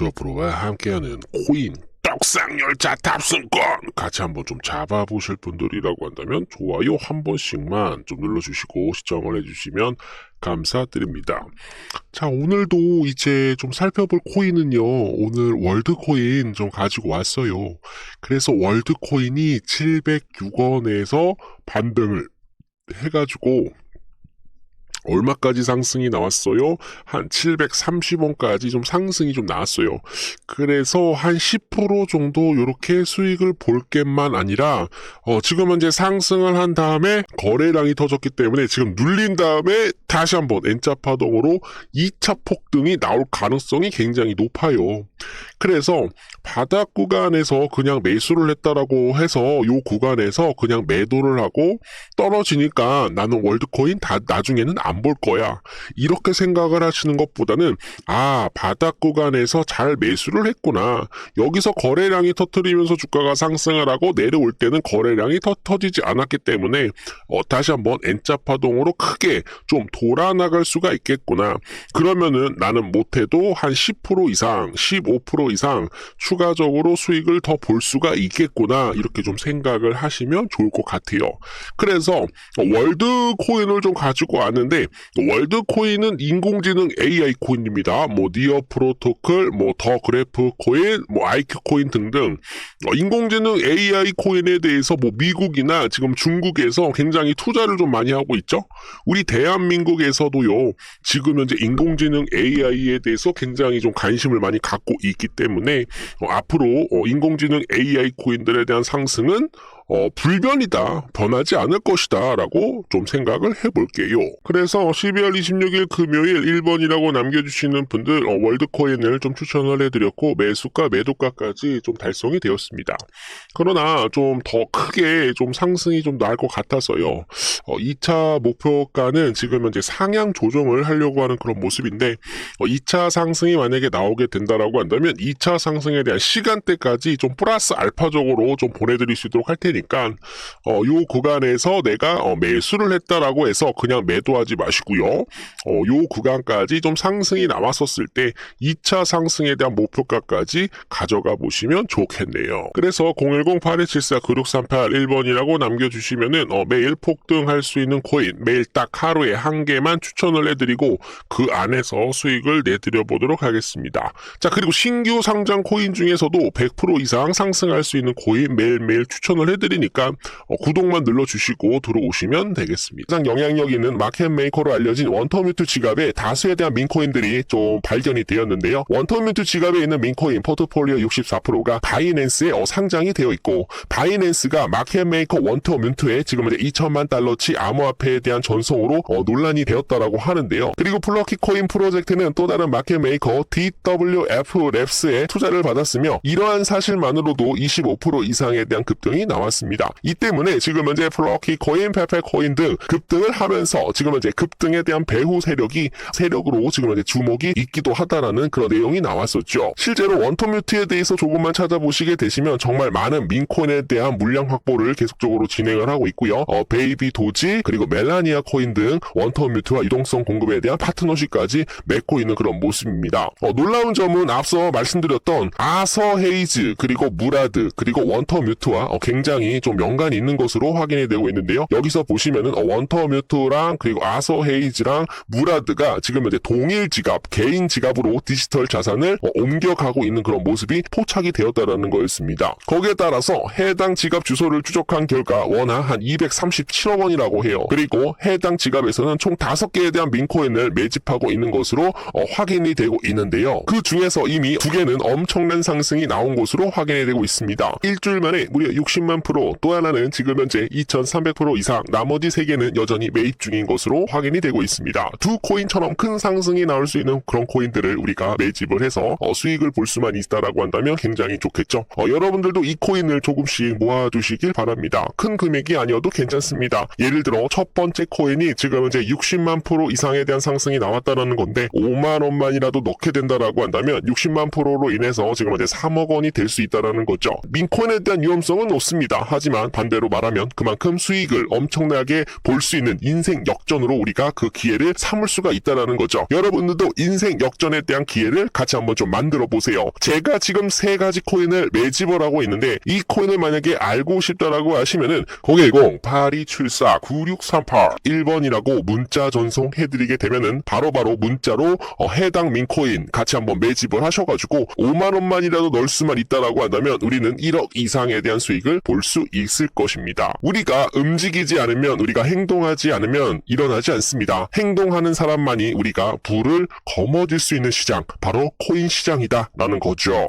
조프로와 함께하는 코인 떡상열차 탑승권 같이 한번 좀 잡아보실 분들이라고 한다면 좋아요 한 번씩만 좀 눌러주시고 시청을 해주시면 감사드립니다. 자 오늘도 이제 좀 살펴볼 코인은요 오늘 월드코인 좀 가지고 왔어요. 그래서 월드코인이 706원에서 반등을 해가지고 얼마까지 상승이 나왔어요? 한 730원까지 좀 상승이 좀 나왔어요. 그래서 한 10% 정도 이렇게 수익을 볼 게만 아니라 어, 지금 현재 상승을 한 다음에 거래량이 터졌기 때문에 지금 눌린 다음에 다시 한번 N자 파동으로 2차 폭등이 나올 가능성이 굉장히 높아요. 그래서 바닥 구간에서 그냥 매수를 했다라고 해서 요 구간에서 그냥 매도를 하고 떨어지니까 나는 월드코인 다 나중에는 안볼 거야. 이렇게 생각을 하시는 것보다는 아 바닥 구간에서 잘 매수를 했구나. 여기서 거래량이 터트리면서 주가가 상승을 하고 내려올 때는 거래량이 터, 터지지 않았기 때문에 어, 다시 한번 N자 파동으로 크게 좀 돌아 나갈 수가 있겠구나. 그러면은 나는 못해도 한 10% 이상, 15% 이상 추가적으로 수익을 더 볼 수가 있겠구나. 이렇게 좀 생각을 하시면 좋을 것 같아요. 그래서 월드 코인을 좀 가지고 왔는데 월드 코인은 인공지능 AI 코인입니다. 뭐 니어 프로토콜, 뭐 더 그래프 코인, 뭐 IQ 코인 등등 어, 인공지능 AI 코인에 대해서 뭐 미국이나 지금 중국에서 굉장히 투자를 좀 많이 하고 있죠. 우리 대한민국에서도요. 지금 현재 인공지능 AI에 대해서 굉장히 좀 관심을 많이 갖고 있기 때문에 어, 앞으로 어, 인공지능 AI 코인들에 대한 상승은 어, 불변이다, 변하지 않을 것이다, 라고 좀 생각을 해볼게요. 그래서 12월 26일 금요일 1번이라고 남겨주시는 분들, 어, 월드코인을 좀 추천을 해드렸고, 매수가, 매도가까지 좀 달성이 되었습니다. 그러나 좀 더 크게 좀 상승이 좀 나을 것 같아서요. 어, 2차 목표가는 지금 현재 상향 조정을 하려고 하는 그런 모습인데, 어, 2차 상승이 만약에 나오게 된다라고 한다면, 2차 상승에 대한 시간대까지 좀 플러스 알파적으로 좀 보내드릴 수 있도록 할 테니 까, 어, 요 구간에서 내가 어, 매수를 했다라고 해서 그냥 매도하지 마시고요. 어, 요 구간까지 좀 상승이 나왔었을 때 2차 상승에 대한 목표가까지 가져가 보시면 좋겠네요. 그래서 010-8274-9638 1번이라고 남겨주시면은 어, 매일 폭등할 수 있는 코인 매일 딱 하루에 한 개만 추천을 해드리고 그 안에서 수익을 내드려 보도록 하겠습니다. 자 그리고 신규 상장 코인 중에서도 100% 이상 상승할 수 있는 코인 매일매일 추천을 해드리 니까 어, 구독만 눌러주시고 들어오시면 되겠습니다. 가장 영향력 있는 마켓 메이커로 알려진 원터뮤트 지갑에 다수에 대한 민코인들이 좀 발견이 되었는데요. 원터뮤트 지갑에 있는 민코인 포트폴리오 64%가 바이낸스에 어, 상장이 되어 있고 바이낸스가 마켓 메이커 원터뮤트에 지금 이제 2천만 달러치 암호화폐에 대한 전송으로 어, 논란이 되었다라고 하는데요. 그리고 플러키 코인 프로젝트는 또 다른 마켓 메이커 DWF 랩스에 투자를 받았으며 이러한 사실만으로도 25% 이상에 대한 급등이 나왔습니다. 이 때문에 지금 현재 플러키 코인, 페페 코인 등 급등을 하면서 지금 현재 급등에 대한 배후 세력이 세력으로 지금 현재 주목이 있기도 하다라는 그런 내용이 나왔었죠. 실제로 원터뮤트에 대해서 조금만 찾아보시게 되시면 정말 많은 민코인에 대한 물량 확보를 계속적으로 진행을 하고 있고요. 어, 베이비 도지 그리고 멜라니아 코인 등 원터뮤트와 유동성 공급에 대한 파트너십까지 맺고 있는 그런 모습입니다. 어, 놀라운 점은 앞서 말씀드렸던 아서 헤이즈 그리고 무라드 그리고 원터 뮤트와 어, 굉장히 좀 연관이 있는 것으로 확인이 되고 있는데요. 여기서 보시면은 어, 원터뮤트랑 그리고 아서 헤이즈랑 무라드가 지금 현재 동일 지갑, 개인 지갑으로 디지털 자산을 어, 옮겨가고 있는 그런 모습이 포착이 되었다라는 거였습니다. 거기에 따라서 해당 지갑 주소를 추적한 결과 원화 한 237억 원이라고 해요. 그리고 해당 지갑에서는 총 5개에 대한 민코인을 매집하고 있는 것으로 어, 확인이 되고 있는데요. 그 중에서 이미 두 개는 엄청난 상승이 나온 것으로 확인이 되고 있습니다. 일주일 만에 무려 60만 프로, 또 하나는 지금 현재 2,300% 이상, 나머지 세 개는 여전히 매입 중인 것으로 확인이 되고 있습니다. 두 코인처럼 큰 상승이 나올 수 있는 그런 코인들을 우리가 매집을 해서 어, 수익을 볼 수만 있다라고 한다면 굉장히 좋겠죠. 어, 여러분들도 이 코인을 조금씩 모아두시길 바랍니다. 큰 금액이 아니어도 괜찮습니다. 예를 들어 첫 번째 코인이 지금 현재 60만 프로 이상에 대한 상승이 나왔다라는 건데 5만 원만이라도 넣게 된다라고 한다면 60만 프로로 인해서 지금 현재 3억 원이 될 수 있다라는 거죠. 민코인에 대한 위험성은 높습니다. 하지만 반대로 말하면 그만큼 수익을 엄청나게 볼 수 있는 인생 역전으로 우리가 그 기회를 삼을 수가 있다라는 거죠. 여러분들도 인생 역전에 대한 기회를 같이 한번 좀 만들어 보세요. 제가 지금 세 가지 코인을 매집을 하고 있는데 이 코인을 만약에 알고 싶다라고 하시면은 010-8274-9638 1번이라고 문자 전송해 드리게 되면은 바로바로 문자로 어, 해당 민코인 같이 한번 매집을 하셔가지고 5만 원만이라도 넣을 수만 있다라고 한다면 우리는 1억 이상에 대한 수익을 볼수 있을 것입니다. 우리가 움직이지 않으면 우리가 행동하지 않으면 일어나지 않습니다. 행동하는 사람만이 우리가 부를 거머쥘 수 있는 시장 바로 코인 시장이다라는 거죠.